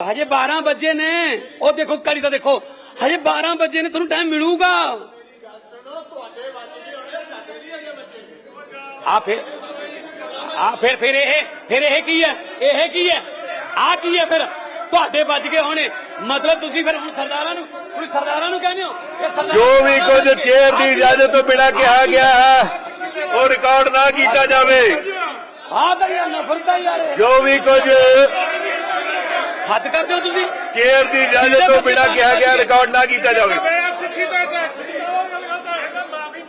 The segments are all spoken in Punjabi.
ਹਜੇ 12 ਵਜੇ ਨੇ। ਉਹ ਦੇਖੋ ਘੜੀ ਤਾਂ ਦੇਖੋ। ਹਜੇ 12 ਵਜੇ ਨੇ ਤੁਹਾਨੂੰ ਟਾਈਮ ਮਿਲੂਗਾ। ਆ ਫਿਰ ਆ ਫਿਰ ਫਿਰ ਇਹ ਫਿਰ ਇਹ ਕੀ ਹੈ? ਇਹ ਕੀ ਹੈ? ਆ ਕੀ ਹੈ ਫਿਰ? ਤੁਹਾਡੇ ਵੱਜ ਗਏ ਹੋਣੇ। ਮਤਲਬ ਤੁਸੀਂ ਫਿਰ ਹੁਣ ਸਰਦਾਰਾਂ ਨੂੰ ਤੁਸੀਂ ਸਰਦਾਰਾਂ ਨੂੰ ਕਹਿੰਦੇ ਹੋ ਇਹ ਜੋ ਵੀ ਕੁਝ ਚੇਅਰ ਦੀ ਇਜਾਜ਼ਤ ਤੋਂ ਬਿਨਾਂ ਕਿਹਾ ਗਿਆ ਹੈ ਉਹ ਰਿਕਾਰਡ ਨਾ ਕੀਤਾ ਜਾਵੇ। ਆ ਤਾਂ ਯਾਰ ਨਫ਼ਰਤ ਹੈ ਯਾਰ। ਇਹ। ਜੋ ਵੀ ਕੁਝ ਹੱਦ ਕਰਦੇ ਹੋ ਤੁਸੀਂ ਚੇਅਰ ਦੀ ਇਜਾਜ਼ਤ ਤੋਂ ਬਿਨਾਂ ਕਿਹਾ ਗਿਆ ਰਿਕਾਰਡ ਨਾ ਕੀਤਾ ਜਾਵੇ ਇਹ ਸਿੱਖੀ ਦਾ ਅਟੈਕ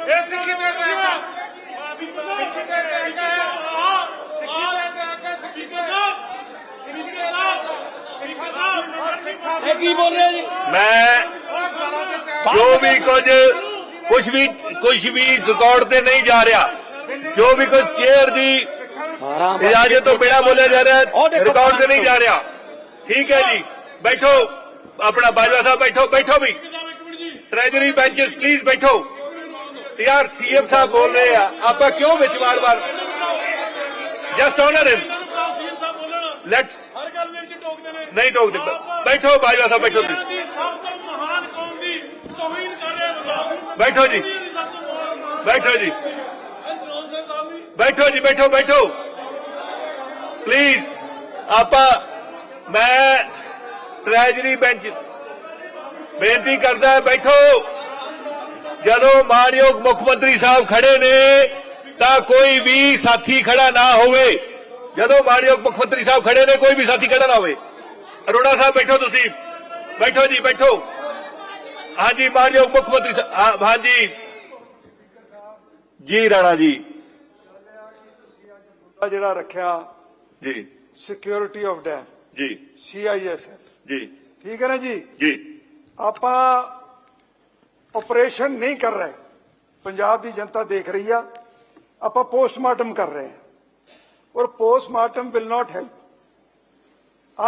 ਇਹ ਸਿੱਖੀ ਦਾ ਅਟੈਕ ਸਿੱਖੀ ਦਾ ਅਟੈਕ ਸਿੱਖੀ ਦਾ ਅਟੈਕ ਸਪੀਕਰ ਸਾਹਿਬ ਸਪੀਕਰ ਸਾਹਿਬ ਸਪੀਕਰ ਸਾਹਿਬ ਇਹ ਕੀ ਬੋਲ ਰਹੇ ਜੀ ਮੈਂ ਜੋ ਵੀ ਕੁਝ ਕੁਝ ਵੀ ਕੁਝ ਵੀ ਰਿਕਾਰਡ ਤੇ ਨਹੀਂ ਜਾ ਰਿਹਾ ਜੋ ਵੀ ਕੁਝ ਚੇਅਰ ਦੀ 12 ਵਜੇ ਇਜਾਜ਼ਤ ਤੋਂ ਬਿਨਾਂ ਬੋਲਿਆ ਜਾ ਰਿਹਾ ਉਹ ਹੈ ਦੇਖੋ ਰਿਕਾਰਡ ਤੇ ਨਹੀਂ ਜਾ ਰਿਹਾ ਠੀਕ ਹੈ ਜੀ। ਬੈਠੋ। ਆਪਣਾ ਬਾਜਵਾ ਸਾਹਿਬ ਬੈਠੋ ਬੈਠੋ ਵੀ। ਟ੍ਰੈਜਰੀ ਬੈਂਚਸ ਪਲੀਜ਼ ਬੈਠੋ। ਯਾਰ ਸੀਐਮ ਸਾਹਿਬ ਬੋਲ ਰਹੇ ਆ। ਆਪਾਂ ਕਿਉਂ ਵਿੱਚ ਵਾਰ-ਵਾਰ ਜਸਟ ਆਨਰ ਹਿਮ ਲੈਟਸ ਹਰ ਗੱਲ ਦੇ ਵਿੱਚ ਟੋਕਦੇ ਨੇ। ਨਹੀਂ ਟੋਕਦੇ ਬੈਠੋ ਬਾਜਵਾ ਸਾਹਿਬ ਬੈਠੋ ਤੁਸੀਂ। ਦੀ ਸਭ ਤੋਂ ਮਹਾਨ ਕੌਮ ਦੀ ਤੋਹੀਨ ਕਰ ਰਿਹਾ ਬੰਦਾ ਬੈਠੋ ਜੀ। ਬੈਠੋ ਜੀ। ਬੈਠੋ ਜੀ ਬੈਠੋ ਬੈਠੋ। ਪਲੀਜ਼ ਆਪਾਂ ਮੈਂ ਟ੍ਰੈਜਰੀ ਬੈਂਚ ਬੇਨਤੀ ਕਰਦਾ ਹੈ, ਬੈਠੋ। ਜਦੋਂ ਮਾਨਯੋਗ ਮੁੱਖ ਮੰਤਰੀ ਸਾਹਿਬ ਖੜੇ ਨੇ ਤਾਂ ਕੋਈ ਵੀ ਸਾਥੀ ਖੜਾ ਨਾ ਹੋਵੇ। ਜਦੋਂ ਮਾਨਯੋਗ ਮੁੱਖ ਮੰਤਰੀ ਸਾਹਿਬ ਖੜੇ ਨੇ ਕੋਈ ਵੀ ਸਾਥੀ ਖੜਾ ਨਾ ਹੋਵੇ। ਅਰੋੜਾ ਸਾਹਿਬ ਬੈਠੋ ਤੁਸੀਂ। ਬੈਠੋ ਜੀ ਬੈਠੋ। ਹਾਂਜੀ ਮਾਨਯੋਗ ਮੁੱਖ ਮੰਤਰੀ ਸਾਹਿਬ ਹਾਂਜੀ। ਜੀ ਰਾਣਾ ਜੀ। ਜਿਹੜਾ ਰੱਖਿਆ ਜੀ। ਸਿਕਿਉਰਿਟੀ ਆਫ ਡੈਮ ਜੀ। ਸੀਆਈਐਸਐਫ ਜੀ। ਠੀਕ ਹੈ ਨਾ ਜੀ? ਜੀ। ਆਪਾਂ ਆਪਰੇਸ਼ਨ ਨਹੀਂ ਕਰ ਰਹੇ। ਪੰਜਾਬ ਦੀ ਜਨਤਾ ਦੇਖ ਰਹੀ ਆ। ਆਪਾਂ ਪੋਸਟਮਾਰਟਮ ਕਰ ਰਹੇ ਹਾਂ। ਔਰ ਪੋਸਟਮਾਰਟਮ ਵਿਲ ਨਾਟ ਹੈਲਪ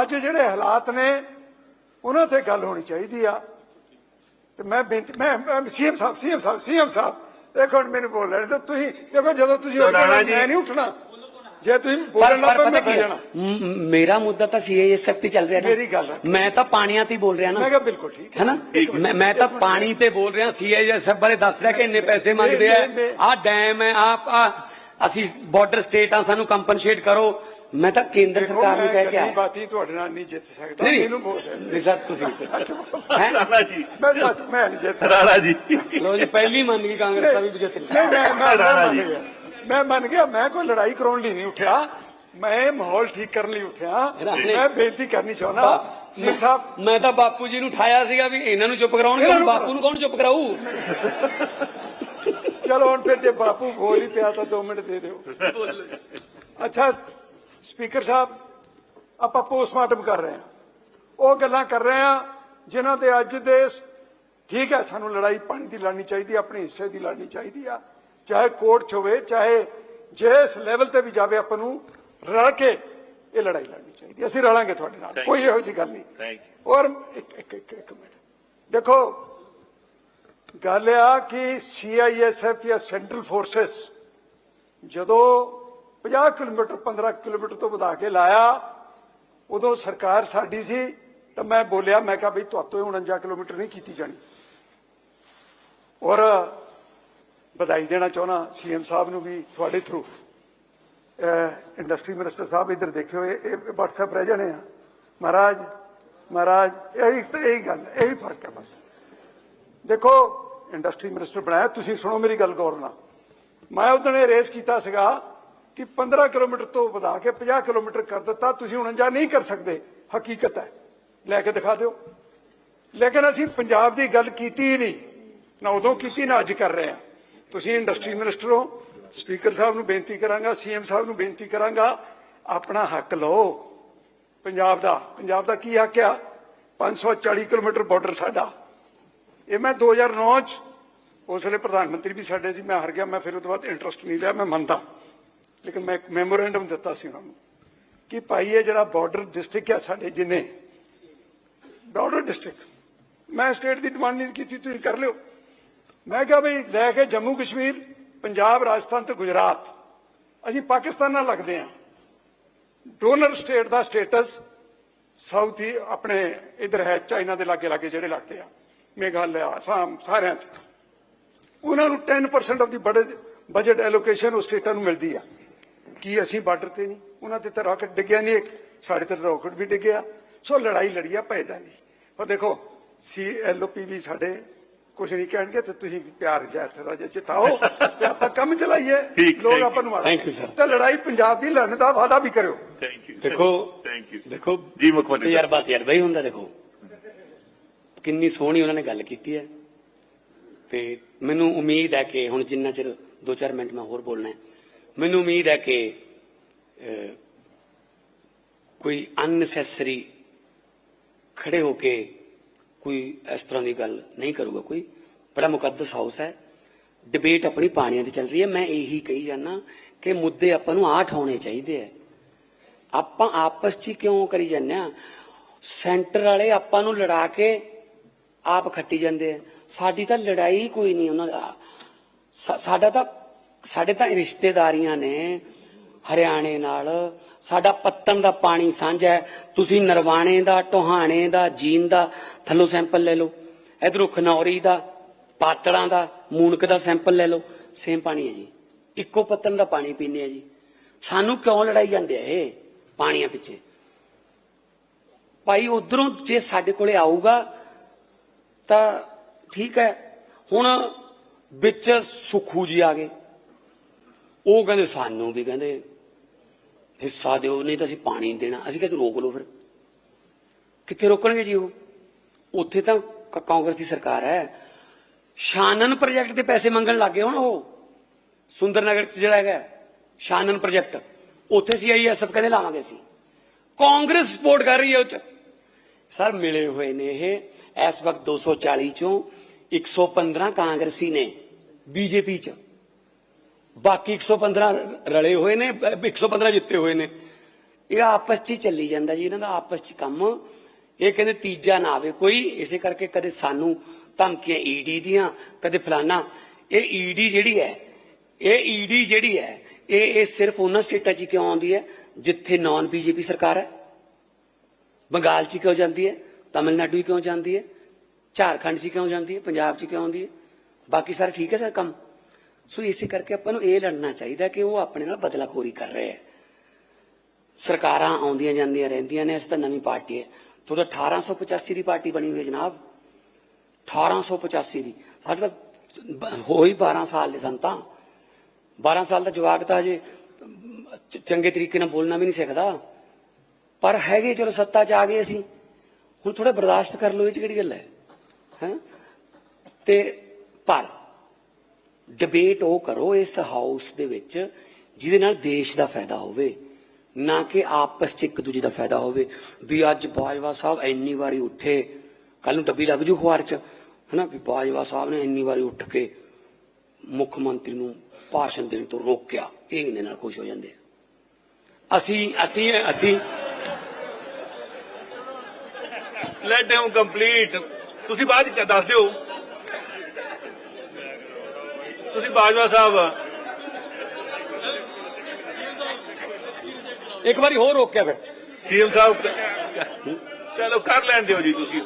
ਅੱਜ ਜਿਹੜੇ ਹਾਲਾਤ ਨੇ ਉਹਨਾਂ ਤੇ ਗੱਲ ਹੋਣੀ ਚਾਹੀਦੀ ਆ। ਤੇ ਮੈਂ ਬੇਨਤੀ ਮੈਂ CM Sahib CM Sahib CM Sahib ਦੇਖੋ ਮੈਨੂੰ ਬੋਲ ਰਹੇ ਤੇ ਤੁਸੀਂ ਦੇਖੋ ਜਦੋਂ ਤੁਸੀਂ। ਮੈਂ ਨਹੀਂ ਉੱਠਣਾ। ਜੇ ਤੁਸੀਂ ਪਰ ਬੋਲਣ ਲੱਗ ਪਏ ਮੈਂ ਕੀ? ਜਾਣਾ ਮੇਰਾ ਮੁੱਦਾ ਤਾਂ ਸੀਏਐਸਐਫ ਤੇ ਚੱਲ ਰਿਹਾ ਨਾ। ਮੇਰੀ ਗੱਲ। ਮੈਂ ਤਾਂ ਪਾਣੀਆਂ ਤੇ ਹੀ ਬੋਲ ਰਿਹਾ ਨਾ। ਮੈਂ ਕਿਹਾ ਬਿਲਕੁਲ ਠੀਕ ਹੈ। ਹੈਨਾ? ਮੈਂ ਮੈਂ ਤਾਂ ਪਾਣੀ ਤੇ ਬੋਲ ਰਿਹਾ ਸੀਆਈਐਸਐਫ ਬਾਰੇ ਦੱਸ ਰਿਹਾ ਕਿ ਇੰਨੇ ਪੈਸੇ ਮੰਗਦੇ ਆ। ਮੈਂ- ਮੈਂ- ਆਹ ਡੈਮ ਹੈ ਆਹ ਆਹ ਅਸੀਂ ਬਾਰਡਰ ਸਟੇਟ ਆ ਸਾਨੂੰ ਕੰਪਨਸੇਟ ਕਰੋ। ਮੈਂ ਤਾਂ ਕੇਂਦਰ ਸਰਕਾਰ ਨੂੰ ਕਹਿ ਕੇ ਗੱਲੀ ਆਇਆ। ਬਾਤੀ ਤੁਹਾਡੇ ਨਾਲ ਨਹੀਂ ਜਿੱਤ ਸਕਦਾ। ਨਹੀਂ ਮੈਨੂੰ ਬੋਲ ਰਹੇ ਨਹੀਂ ਸਰ ਤੁਸੀਂ ਸੱਚ ਬੋਲ ਹੈ? ਰਾਣਾ ਜੀ ਮੈਂ ਸੱਚ ਮੈਂ ਨਹੀਂ ਜਿੱਤ ਰਾਣਾ ਜੀ। ਲੋ ਜੀ ਪਹਿਲੀ ਮੰਨ ਗਈ ਕਾਂਗਰਸ ਦਾ ਵੀ ਜਿੱਤ ਨਹੀਂ ਮੈਂ ਮੈਂ- ਮੈਂ ਰਾਣਾ ਮੰਨ ਜੀ। ਗਿਆ। ਮੈਂ ਮੰਨ ਗਿਆ ਮੈਂ ਕੋਈ ਲੜਾਈ ਕਰਾਉਣ ਲਈ ਨਹੀਂ ਉੱਠਿਆ। ਮੈਂ ਮਾਹੌਲ ਠੀਕ ਕਰਨ ਲਈ ਉੱਠਿਆ। ਮੈਂ ਬੇਨਤੀ ਕਰਨੀ ਚਾਹੁੰਦਾ ਸਿੰਘ ਸਾਹਿਬ ਮੈਂ ਤਾਂ ਬਾਪੂ ਜੀ ਨੂੰ ਠਾਇਆ ਸੀਗਾ ਵੀ ਇਹਨਾਂ ਨੂੰ ਚੁੱਪ ਕਰਾਉਣਗੇ ਹੁਣ ਬਾਪੂ ਨੂੰ ਕੌਣ ਚੁੱਪ ਕਰਾਊ? ਚਲੋ ਹੁਣ ਫਿਰ ਜੇ ਬਾਪੂ ਬੋਲ ਹੀ ਪਿਆ ਤਾਂ 2 ਮਿੰਟ ਦੇ ਦਿਓ। ਅੱਛਾ ਸਪੀਕਰ ਸਾਹਿਬ ਆਪਾਂ ਪੋਸਟਮਾਰਟਮ ਕਰ ਰਹੇ ਹਾਂ। ਉਹ ਗੱਲਾਂ ਕਰ ਰਹੇ ਹਾਂ ਜਿਨ੍ਹਾਂ ਦੇ ਅੱਜ ਦੇ ਠੀਕ ਹੈ ਸਾਨੂੰ ਲੜਾਈ ਪਾਣੀ ਦੀ ਲੜਨੀ ਚਾਹੀਦੀ ਹੈ, ਆਪਣੇ ਹਿੱਸੇ ਦੀ ਲੜਨੀ ਚਾਹੀਦੀ ਆ। ਚਾਹੇ ਕੋਰਟ 'ਚ ਹੋਵੇ ਚਾਹੇ ਜਿਸ ਲੈਵਲ ਤੇ ਵੀ ਜਾਵੇ ਆਪਾਂ ਨੂੰ ਰਲ ਕੇ ਇਹ ਲੜਾਈ ਲੜਨੀ ਚਾਹੀਦੀ। ਅਸੀਂ ਰਲਾਂਗੇ ਤੁਹਾਡੇ ਨਾਲ ਕੋਈ ਇਹੋ ਜਿਹੀ ਗੱਲ ਨਹੀਂ। ਔਰ ਇੱਕ ਇੱਕ ਇੱਕ ਇੱਕ ਮਿੰਟ। ਦੇਖੋ ਗੱਲ ਆ ਕਿ ਸੀਆਈਐਸਐਫ ਜਾਂ ਸੈਂਟਰਲ ਫੋਰਸਸ ਜਦੋਂ 50 ਕਿਲੋਮੀਟਰ 15 ਕਿਲੋਮੀਟਰ ਤੋਂ ਵਧਾ ਕੇ ਲਾਇਆ ਉਦੋਂ ਸਰਕਾਰ ਸਾਡੀ ਸੀ ਤਾਂ ਮੈਂ ਬੋਲਿਆ ਮੈਂ ਕਿਹਾ ਬਈ ਤੁਹਾਤੋਂ 49 ਕਿਲੋਮੀਟਰ ਨਹੀਂ ਕੀਤੀ ਜਾਣੀ। ਔਰ ਵਧਾਈ ਦੇਣਾ ਚਾਹੁੰਦਾ, ਸੀਐਮ ਸਾਹਿਬ ਨੂੰ ਵੀ ਤੁਹਾਡੇ ਥਰੂ ਇੰਡਸਟਰੀ ਮਿਨਿਸਟਰ ਸਾਹਿਬ ਇੱਧਰ ਦੇਖਿਓ, ਇਹ ਇਹ WhatsApp ਰਹਿ ਜਾਣੇ ਆ। ਮਹਾਰਾਜ ਮਹਾਰਾਜ, ਇਹੀ ਇਹੀ ਗੱਲ, ਇਹੀ ਫ਼ਰਕ ਹੈ ਬਸ। ਦੇਖੋ ਇੰਡਸਟਰੀ ਮਿਨਿਸਟਰ ਬਣਾਇਆ, ਤੁਸੀਂ ਸੁਣੋ ਮੇਰੀ ਗੱਲ ਗੌਰ ਨਾਲ। ਮੈਂ ਉਦੋਂ ਇਹ ਰੇਸ ਕੀਤਾ ਸੀਗਾ ਕਿ 15 ਕਿਲੋਮੀਟਰ ਤੋਂ ਵਧਾ ਕੇ 50 ਕਿਲੋਮੀਟਰ ਕਰ ਦਿੱਤਾ, ਤੁਸੀਂ 49 ਨਹੀਂ ਕਰ ਸਕਦੇ, ਹਕੀਕਤ ਹੈ। ਲੈ ਕੇ ਦਿਖਾ ਦਿਓ। ਲੇਕਿਨ ਅਸੀਂ ਪੰਜਾਬ ਦੀ ਗੱਲ ਕੀਤੀ ਹੀ ਨਹੀਂ, ਨਾ ਉਦੋਂ ਕੀਤੀ, ਨਾ ਅੱਜ ਕਰ ਰਹੇ ਹਾਂ। ਤੁਸੀਂ ਇੰਡਸਟਰੀ ਮਿਨਿਸਟਰ ਹੋ, ਸਪੀਕਰ ਸਾਹਿਬ ਨੂੰ ਬੇਨਤੀ ਕਰਾਂਗਾ, ਸੀਐਮ ਸਾਹਿਬ ਨੂੰ ਬੇਨਤੀ ਕਰਾਂਗਾ, ਆਪਣਾ ਹੱਕ ਲਓ। ਪੰਜਾਬ ਦਾ ਪੰਜਾਬ ਦਾ ਕੀ ਹੱਕ ਆ? 540 ਕਿਲੋਮੀਟਰ ਬਾਰਡਰ ਸਾਡਾ। ਇਹ ਮੈਂ 2009 ਚ, ਉਸ ਵੇਲੇ ਪ੍ਰਧਾਨ ਮੰਤਰੀ ਵੀ ਸਾਡੇ ਸੀ, ਮੈਂ ਹਾਰ ਗਿਆ, ਮੈਂ ਫਿਰ ਉਹ ਤੋਂ ਬਾਅਦ ਇੰਟਰਸਟ ਨਹੀਂ ਲਿਆ, ਮੈਂ ਮੰਨਦਾ। ਲੇਕਿਨ ਮੈਂ ਇੱਕ ਮੈਮੋਰੈਂਡਮ ਦਿੱਤਾ ਸੀ ਉਹਨਾਂ ਨੂੰ ਕਿ ਭਾਈ, ਇਹ ਜਿਹੜਾ ਬਾਰਡਰ ਡਿਸਟ੍ਰਿਕਟ ਆ ਸਾਡੇ ਜਿੰਨੇ ਬਾਰਡਰ ਡਿਸਟ੍ਰਿਕਟ ਮੈਂ ਸਟੇਟ ਦੀ ਡਿਮਾਂਡ ਨਹੀਂ ਕੀਤੀ, ਤੁਸੀਂ ਕਰ ਲਿਓ। ਮੈਂ ਕਿਹਾ ਬਈ ਲੈ ਕੇ ਜੰਮੂ ਕਸ਼ਮੀਰ, ਪੰਜਾਬ, ਰਾਜਸਥਾਨ ਤੇ ਗੁਜਰਾਤ। ਅਸੀਂ ਪਾਕਿਸਤਾਨ ਨਾਲ ਲੱਗਦੇ ਹਾਂ। ਡੋਨਰ ਸਟੇਟ ਦਾ ਸਟੇਟਸ ਸਾਊਥ ਹੀ ਆਪਣੇ ਇਧਰ ਹੈ, ਚਾਈਨਾ ਦੇ ਲਾਗੇ ਲਾਗੇ ਜਿਹੜੇ ਲੱਗਦੇ ਆ। ਮੇਘਾਲਿਆ ਆਸਾਮ ਸਾਰਿਆਂ ਚ। ਉਹਨਾਂ ਨੂੰ 10% ਆਫ ਦੀ ਬਜਟ ਐਲੋਕੇਸ਼ਨ ਉਹ ਸਟੇਟਾਂ ਨੂੰ ਮਿਲਦੀ ਆ। ਕੀ ਅਸੀਂ ਬਾਰਡਰ ਤੇ ਨਹੀਂ? ਉਹਨਾਂ ਤੇ ਤਾਂ ਰਾਕਟ ਡਿੱਗਿਆ ਨਹੀਂ ਇੱਕ, ਸਾਡੇ ਤੇ ਰਾਕਟ ਵੀ ਡਿੱਗਿਆ। ਸੋ ਲੜਾਈ ਲੜੀ ਆ ਪੈਦਾ ਨਹੀਂ ਪਰ ਦੇਖੋ ਸੀ ਐਲਓਪੀ ਵੀ ਸਾਡੇ ਕੁਝ ਨਹੀਂ ਕਹਿਣਗੇ ਤੇ ਤੁਸੀਂ ਵੀ ਪਿਆਰ ਜਿਹਾ ਥੋੜਾ ਜਿਹਾ ਚਿਤਾਓ ਤੇ ਆਪਾਂ ਕੰਮ ਚਲਾਈਏ। ਠੀਕ, ਲੋਕ thank ਆਪਾਂ ਨੂੰ Thank you, sir. ਤੇ ਲੜਾਈ ਪੰਜਾਬ ਦੀ ਲੜਨ ਦਾ ਵਾਅਦਾ ਵੀ ਕਰਿਓ। ਥੈਂਕ ਯੂ ਦੇਖੋ ਥੈਂਕ ਯੂ ਦੇਖੋ ਜੀ ਮੁੱਖ ਮੰਤਰੀ ਸਾਹਿਬ। ਤਜਰਬਾ ਤਜਰਬਾ ਹੀ ਹੁੰਦਾ ਦੇਖੋ। ਕਿੰਨੀ ਸੋਹਣੀ ਉਹਨਾਂ ਨੇ ਗੱਲ ਕੀਤੀ ਹੈ। ਤੇ ਮੈਨੂੰ ਉਮੀਦ ਹੈ ਕਿ ਹੁਣ ਜਿੰਨਾ ਚਿਰ 2-4 ਮਿੰਟ ਮੈਂ ਹੋਰ ਬੋਲਣਾ ਹੈ ਮੈਨੂੰ ਉਮੀਦ ਹੈ ਕਿ ਅਹ, ਕੋਈ ਅਨਨੈਸੈਸਰੀ ਖੜੇ ਹੋ ਕੇ ਕੋਈ ਇਸ ਤਰ੍ਹਾਂ ਦੀ ਗੱਲ ਨਹੀਂ ਕਰੂਗਾ ਕੋਈ। ਬੜਾ ਮੁਕੱਦਸ ਹਾਊਸ ਹੈ। ਡਿਬੇਟ ਆਪਣੀ ਪਾਣੀਆਂ ਦੀ ਚੱਲ ਰਹੀ ਹੈ। ਮੈਂ ਇਹੀ ਕਹੀ ਜਾਂਦਾ ਕਿ ਮੁੱਦੇ ਆਪਾਂ ਨੂੰ ਆਠ ਹੋਣੇ ਚਾਹੀਦੇ ਆ। ਆਪਾਂ ਆਪਸ 'ਚ ਹੀ ਕਿਉਂ ਕਰੀ ਜਾਂਦੇ ਆ? ਸੈਂਟਰ ਵਾਲੇ ਆਪਾਂ ਨੂੰ ਲੜਾ ਕੇ ਆਪ ਖੱਟੀ ਜਾਂਦੇ ਆ। ਸਾਡੀ ਤਾਂ ਲੜਾਈ ਕੋਈ ਨਹੀਂ ਉਹਨਾਂ ਦਾ। ਸਾਡਾ ਤਾਂ, ਸਾਡੇ ਤਾਂ ਰਿਸ਼ਤੇਦਾਰੀਆਂ ਨੇ। ਹਰਿਆਣੇ ਨਾਲ। ਸਾਡਾ ਪੱਤਨ ਦਾ ਪਾਣੀ ਸਾਂਝਾ ਹੈ। ਤੁਸੀਂ ਨਰਵਾਣੇ ਦਾ, ਟੋਹਾਣੇ ਦਾ ਜੀਨ ਦਾ ਥੱਲੋਂ ਸੈਂਪਲ ਲੈ ਲਓ। ਇਧਰੋਂ ਖਨੌਰੀ ਦਾ, ਪਾਤੜਾਂ ਦਾ, ਮੂਨਕ ਦਾ ਸੈਂਪਲ ਲੈ ਲਓ। ਸੇਮ ਪਾਣੀ ਹੈ ਜੀ। ਇੱਕੋ ਪੱਤਨ ਦਾ ਪਾਣੀ ਪੀਂਦੇ ਆ ਜੀ। ਸਾਨੂੰ ਕਿਉਂ ਲੜਾਈ ਜਾਂਦੇ ਆ ਇਹ ਪਾਣੀਆਂ ਪਿੱਛੇ? ਭਾਈ, ਉਧਰੋਂ ਜੇ ਸਾਡੇ ਕੋਲੇ ਆਊਗਾ ਤਾਂ ਠੀਕ ਹੈ। ਹੁਣ ਵਿੱਚ ਸੁਖੂ ਜੀ ਆ ਗਏ। ਉਹ ਕਹਿੰਦੇ, ਸਾਨੂੰ ਵੀ ਕਹਿੰਦੇ ਹਿੱਸਾ ਦਿਓ, ਨਹੀਂ ਤਾਂ ਅਸੀਂ ਪਾਣੀ ਨਹੀਂ ਦੇਣਾ। ਅਸੀਂ ਕਹਿੰਦੇ ਰੋਕ ਲਓ ਫਿਰ। ਕਿੱਥੇ ਰੋਕਣਗੇ ਜੀ ਉਹ? ਉੱਥੇ ਤਾਂ ਕਾਂਗਰਸ ਦੀ ਸਰਕਾਰ ਹੈ। ਸ਼ਾਨਨ ਪ੍ਰੋਜੈਕਟ ਦੇ ਪੈਸੇ ਮੰਗਣ ਲੱਗੇ ਹੁਣ ਉਹ। ਸੁੰਦਰਨਗਰ ਚ ਜਿਹੜਾ ਹੈਗਾ, ਸ਼ਾਨਨ ਪ੍ਰੋਜੈਕਟ ਉੱਥੇ ਸੀਆਈਐਸਐਫ ਕਹਿੰਦੇ ਲਾਵਾਂਗੇ ਅਸੀਂ। ਕਾਂਗਰਸ ਸਪੋਰਟ ਕਰ ਰਹੀ ਹੈ ਉਹ ਚ। ਸਰ, ਮਿਲੇ ਹੋਏ ਨੇ ਇਹ। ਇਸ ਵਕਤ 240 ਚੋਂ 115 ਕਾਂਗਰਸੀ ਨੇ ਬੀਜੇਪੀ ਚ। ਬਾਕੀ 115 ਰਲੇ ਹੋਏ ਨੇ 115 ਜਿੱਤੇ ਹੋਏ ਨੇ। ਇਹ ਆਪਸ ਚ ਹੀ ਚੱਲੀ ਜਾਂਦਾ ਜੀ, ਇਹਨਾਂ ਦਾ ਆਪਸ ਚ ਕੰਮ। ਇਹ ਕਹਿੰਦੇ ਤੀਜਾ ਨਾ ਆਵੇ ਕੋਈ, ਇਸੇ ਕਰਕੇ ਕਦੇ ਸਾਨੂੰ ਧਮਕੀਆਂ ਈਡੀ ਦੀਆਂ, ਕਦੇ ਫਲਾਨਾ। ਇਹ ਈਡੀ ਜਿਹੜੀ ਹੈ, ਇਹ ਈਡੀ ਜਿਹੜੀ ਹੈ, ਇਹ ਇਹ ਸਿਰਫ ਉਹਨਾਂ ਸਟੇਟਾਂ 'ਚ ਹੀ ਕਿਉਂ ਆਉਂਦੀ ਹੈ, ਜਿੱਥੇ ਨਾਨ ਬੀਜੇਪੀ ਸਰਕਾਰ ਹੈ? ਬੰਗਾਲ 'ਚ ਕਿਉਂ ਜਾਂਦੀ ਹੈ? ਤਮਿਲਨਾਡੂ ਕਿਉਂ ਜਾਂਦੀ ਹੈ? ਝਾਰਖੰਡ 'ਚ ਕਿਉਂ ਜਾਂਦੀ ਹੈ? ਪੰਜਾਬ 'ਚ ਕਿਉਂ ਆਉਂਦੀ ਹੈ? ਬਾਕੀ ਸਾਰਾ ਠੀਕ ਹੈ ਸਰ ਕੰਮ? ਸੋ ਇਸੇ ਕਰਕੇ ਆਪਾਂ ਨੂੰ ਇਹ ਲੜਨਾ ਚਾਹੀਦਾ ਕਿ ਉਹ ਆਪਣੇ ਨਾਲ ਬਦਲਾਖੋਰੀ ਕਰ ਰਹੇ ਹੈ ਸਰਕਾਰਾਂ ਆਉਂਦੀਆਂ ਜਾਂਦੀਆਂ ਰਹਿੰਦੀਆਂ ਨੇ ਇਸ ਤਾਂ ਨਵੀਂ ਪਾਰਟੀ ਹੈ। ਤੁਹਾਡਾ 1885 ਦੀ ਪਾਰਟੀ ਬਣੀ ਹੋਈ ਹੈ ਜਨਾਬ। 1885 ਦੀ। ਸਾਡੇ ਤਾਂ ਬ- ਹੋਈ 12 ਸਾਲ ਦੇ ਸੰਤਾਂ। 12 ਸਾਲ ਦਾ ਜਵਾਕ ਤਾਂ ਅਜੇ ਚੰਗੇ ਤਰੀਕੇ ਨਾਲ ਬੋਲਣਾ ਵੀ ਨਹੀਂ ਸਿੱਖਦਾ। ਪਰ ਹੈਗੇ, ਚਲੋ ਸੱਤਾ 'ਚ ਆ ਗਏ ਅਸੀਂ। ਹੁਣ ਥੋੜਾ ਬਰਦਾਸ਼ਤ ਕਰ ਲਓ, ਇਹ 'ਚ ਕਿਹੜੀ ਗੱਲ ਹੈ? ਹੈ? ਤੇ ਪਰ ਡਿਬੇਟ ਉਹ ਕਰੋ ਇਸ ਹਾਊਸ ਦੇ ਵਿੱਚ ਜਿਹਦੇ ਨਾਲ ਦੇਸ਼ ਦਾ ਫਾਇਦਾ ਹੋਵੇ, ਨਾ ਕਿ ਆਪਸ 'ਚ ਇੱਕ ਦੂਜੇ ਦਾ ਫਾਇਦਾ ਹੋਵੇ। ਵੀ ਅੱਜ ਬਾਜਵਾ ਸਾਹਿਬ ਇੰਨੀ ਵਾਰੀ ਉੱਠੇ ਕੱਲ ਨੂੰ ਡੱਬੀ ਲੱਗ ਜੂ ਅਖਬਾਰ 'ਚ, ਹਨਾ? ਵੀ ਬਾਜਵਾ ਸਾਹਿਬ ਨੇ ਇੰਨੀ ਵਾਰੀ ਉੱਠ ਕੇ ਮੁੱਖ ਮੰਤਰੀ ਨੂੰ ਭਾਸ਼ਣ ਦੇਣ ਤੋਂ ਰੋਕਿਆ, ਇਹ ਇਹਦੇ ਨਾਲ ਖੁਸ਼ ਹੋ ਜਾਂਦੇ ਅਸੀਂ ਅਸੀਂ ਅਸੀਂ ਲੈਟ ਹਿਮ ਕੰਪਲੀਟ ਤੁਸੀਂ ਬਾਅਦ ਚ ਦੱਸ ਦਿਓ। ਤੁਸੀਂ ਬਾਜਵਾ ਸਾਹਿਬ ਇੱਕ ਵਾਰੀ ਹੋਰ ਰੋਕਿਆ ਫਿਰ। ਸੀਐਮ ਸਾਹਿਬ ਚਲੋ ਕਰ ਲੈਣ ਦਿਓ ਜੀ ਤੁਸੀਂ।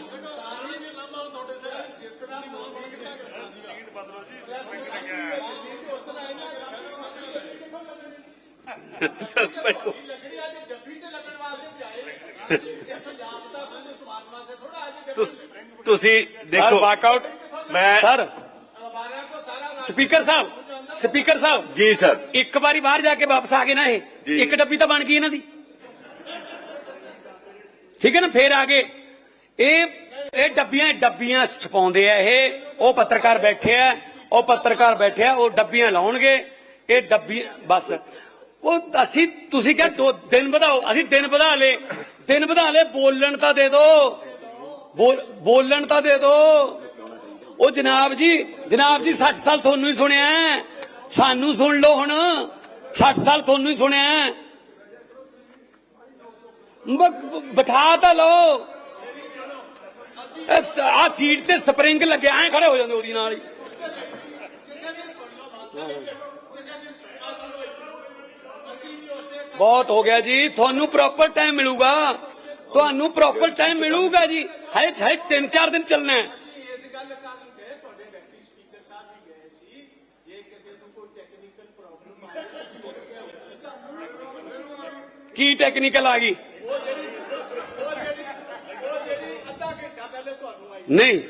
ਬੈਠੋ। ਤੁਸ- ਤੁਸੀਂ ਸਰ ਦੇਖੋ ਵਾਕਆਊਟ ਮੈਂ ਸਰ ਸਪੀਕਰ ਸਾਹਿਬ ਸਪੀਕਰ ਸਾਹਿਬ। ਜੀ ਸਰ। ਇੱਕ ਵਾਰੀ ਬਾਹਰ ਜਾ ਕੇ ਵਾਪਸ ਆ ਗਏ ਨਾ ਇਹ। ਜੀ। ਇੱਕ ਡੱਬੀ ਤਾਂ ਬਣ ਗਈ ਇਹਨਾਂ ਦੀ। ਠੀਕ ਹੈ ਨਾ ਫੇਰ ਆ ਗਏ। ਇਹ ਇਹ ਡੱਬੀਆਂ ਡੱਬੀਆਂ ਛਪਾਉਂਦੇ ਆ ਇਹ। ਉਹ ਪੱਤਰਕਾਰ ਬੈਠੇ ਆ ਉਹ ਪੱਤਰਕਾਰ ਬੈਠੇ ਆ ਉਹ ਡੱਬੀਆਂ ਲਾਉਣਗੇ। ਇਹ ਡੱਬੀ ਬਸ। ਉਹ ਅਸੀਂ ਤੁਸੀਂ ਕਿਹਾ ਦੋ ਦਿਨ ਵਧਾਓ। ਅਸੀਂ ਦਿਨ ਵਧਾ ਲੇ ਦਿਨ ਵਧਾ ਲੇ ਬੋਲਣ ਤਾਂ ਦੇ ਦਿਓ ਬੋਲ- ਬੋਲਣ ਤਾਂ ਦੇ ਦਿਓ ਉਹ ਜਨਾਬ ਜੀ ਜਨਾਬ ਜੀ 60 ਸਾਲ ਤੁਹਾਨੂੰ ਹੀ ਸੁਣਿਆ ਸਾਨੂੰ ਸੁਣ ਲਓ ਹੁਣ। 60 ਸਾਲ ਤੁਹਾਨੂੰ ਹੀ ਸੁਣਿਆ ਬਿਠਾ ਤਾਂ ਲਓ। ਆ ਸੀਟ ਤੇ ਸਪਰਿੰਗ ਲੱਗਿਆ ਐ ਖੜੇ ਹੋ ਜਾਂਦੇ ਉਹਦੀ ਨਾਲ ਹੀ। ਬਹੁਤ ਹੋ ਗਿਆ ਜੀ। ਤੁਹਾਨੂੰ ਪ੍ਰੋਪਰ ਟਾਈਮ ਮਿਲੂਗਾ। ਤੁਹਾਨੂੰ ਪ੍ਰੋਪਰ ਟਾਈਮ ਮਿਲੂਗਾ ਜੀ। ਹਜੇ ਹਜੇ 3-4 ਦਿਨ ਚੱਲਣਾ ਹੈ ਇਸ ਗੱਲ ਕਾਰਨ ਗਏ ਤੁਹਾਡੇ ਡਿਪਟੀ ਸਪੀਕਰ ਸਾਹਿਬ ਵੀ ਗਏ ਸੀ ਜੇ ਕਿਸੇ ਨੂੰ ਕੋਈ ਟੈਕਨੀਕਲ ਪ੍ਰੋਬਲਮ ਆਏ ਕੀ ਟੈਕਨੀਕਲ ਆ ਗਈ? ਨਹੀਂ।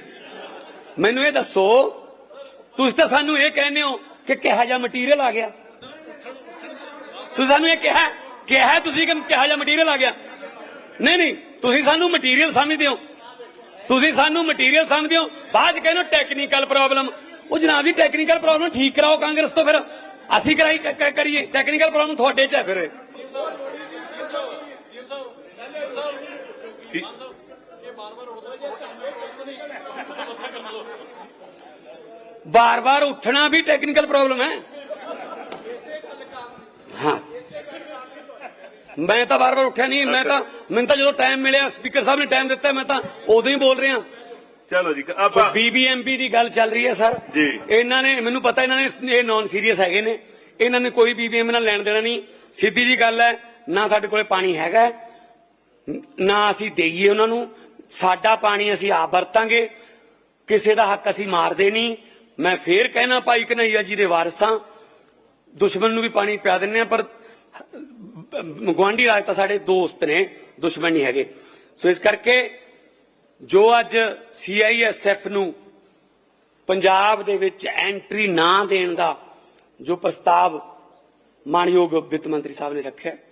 ਮੈਨੂੰ ਇਹ ਦੱਸੋ, ਤੁਸੀਂ ਤਾਂ ਸਾਨੂੰ ਇਹ ਕਹਿੰਦੇ ਹੋ ਕਿ ਕਿਹਾ ਜਿਹਾ ਮਟੀਰੀਅਲ ਆ ਗਿਆ। ਤੁਸੀਂ ਸਾਨੂੰ ਇਹ ਕਿਹਾ ਕਿਹਾ ਤੁਸੀਂ ਕਿ ਕਿਹਾ ਜਿਹਾ ਮਟੀਰੀਅਲ ਆ ਗਿਆ। ਨਹੀਂ ਨਹੀਂ, ਤੁਸੀਂ ਸਾਨੂੰ ਮਟੀਰੀਅਲ ਸਮਝਦੇ ਹੋ। ਤੁਸੀਂ ਸਾਨੂੰ ਮਟੀਰੀਅਲ ਸਮਝਦੇ ਹੋ। ਬਾਅਦ ਚ ਕਹਿੰਦੇ ਹੋ ਟੈਕਨੀਕਲ ਪ੍ਰੋਬਲਮ ਉਹ ਜਨਾਬ ਜੀ ਟੈਕਨੀਕਲ ਪ੍ਰੋਬਲਮ ਠੀਕ ਕਰਾਓ ਕਾਂਗਰਸ ਤੋਂ ਫਿਰ। ਅਸੀਂ ਕਰਾਈ ਕਰੀਏ। ਟੈਕਨੀਕਲ ਪ੍ਰੋਬਲਮ ਤੁਹਾਡੇ ਚ ਹੈ ਫਿਰ। ਇਹ। ਬਾਰ-ਬਾਰ ਉੱਠਣਾ ਵੀ ਟੈਕਨੀਕਲ ਪ੍ਰੋਬਲਮ ਹੈ। ਹਾਂ। ਮੈਂ ਤਾਂ ਬਾਰ-ਬਾਰ ਉੱਠਿਆ ਨਹੀਂ ਮੈਂ ਤਾਂ ਮੈਨੂੰ ਤਾਂ ਜਦੋਂ ਟਾਈਮ ਮਿਲਿਆ ਸਪੀਕਰ ਸਾਹਿਬ ਨੇ ਟਾਈਮ ਦਿੱਤਾ ਮੈਂ ਤਾਂ ਉਦੋਂ ਹੀ ਬੋਲ ਰਿਹਾ। ਚਲੋ ਜੀ ਆਪਾਂ ਬੀਬੀਐਮਪੀ ਦੀ ਗੱਲ ਚੱਲ ਰਹੀ ਹੈ ਸਰ। ਜੀ। ਇਹਨਾਂ ਨੇ ਮੈਨੂੰ ਪਤਾ ਇਹਨਾਂ ਨੇ ਇਹ ਨਾਨ ਸੀਰੀਅਸ ਹੈਗੇ ਨੇ। ਇਹਨਾਂ ਨੇ ਕੋਈ ਬੀਬੀਐਮ ਨਾਲ ਲੈਣ ਦੇਣਾ ਨਹੀਂ। ਸਿੱਧੀ ਜੀ ਗੱਲ ਹੈ ਨਾ ਸਾਡੇ ਕੋਲੇ ਪਾਣੀ ਹੈਗਾ ਨਾ ਅਸੀਂ ਦੇਈਏ ਉਹਨਾਂ ਨੂੰ, ਸਾਡਾ ਪਾਣੀ ਅਸੀਂ ਆਪ ਵਰਤਾਂਗੇ, ਕਿਸੇ ਦਾ ਹੱਕ ਅਸੀਂ ਮਾਰਦੇ ਨਹੀਂ। ਮੈਂ ਫੇਰ ਕਹਿਣਾ ਭਾਈ ਕਨਈਆ ਜੀ ਦੇ ਵਾਰਸਾਂ, ਦੁਸ਼ਮਣ ਨੂੰ ਵੀ ਪਾਣੀ ਪਿਆ ਦਿੰਨੇ ਆ ਪਰ ਗਵਾਂਢੀ ਰਾਜ ਤਾਂ ਸਾਡੇ ਦੋਸਤ ਨੇ, ਦੁਸ਼ਮਣ ਨਹੀਂ ਹੈਗੇ। ਸੋ ਇਸ ਕਰਕੇ ਜੋ ਅੱਜ ਸੀਆਈਐਸਐਫ ਨੂੰ ਪੰਜਾਬ ਦੇ ਵਿੱਚ ਐਂਟਰੀ ਨਾ ਦੇਣ ਦਾ ਜੋ ਪ੍ਰਸਤਾਵ ਮਾਨਯੋਗ ਵਿੱਤ ਮੰਤਰੀ ਸਾਹਿਬ ਨੇ ਰੱਖਿਆ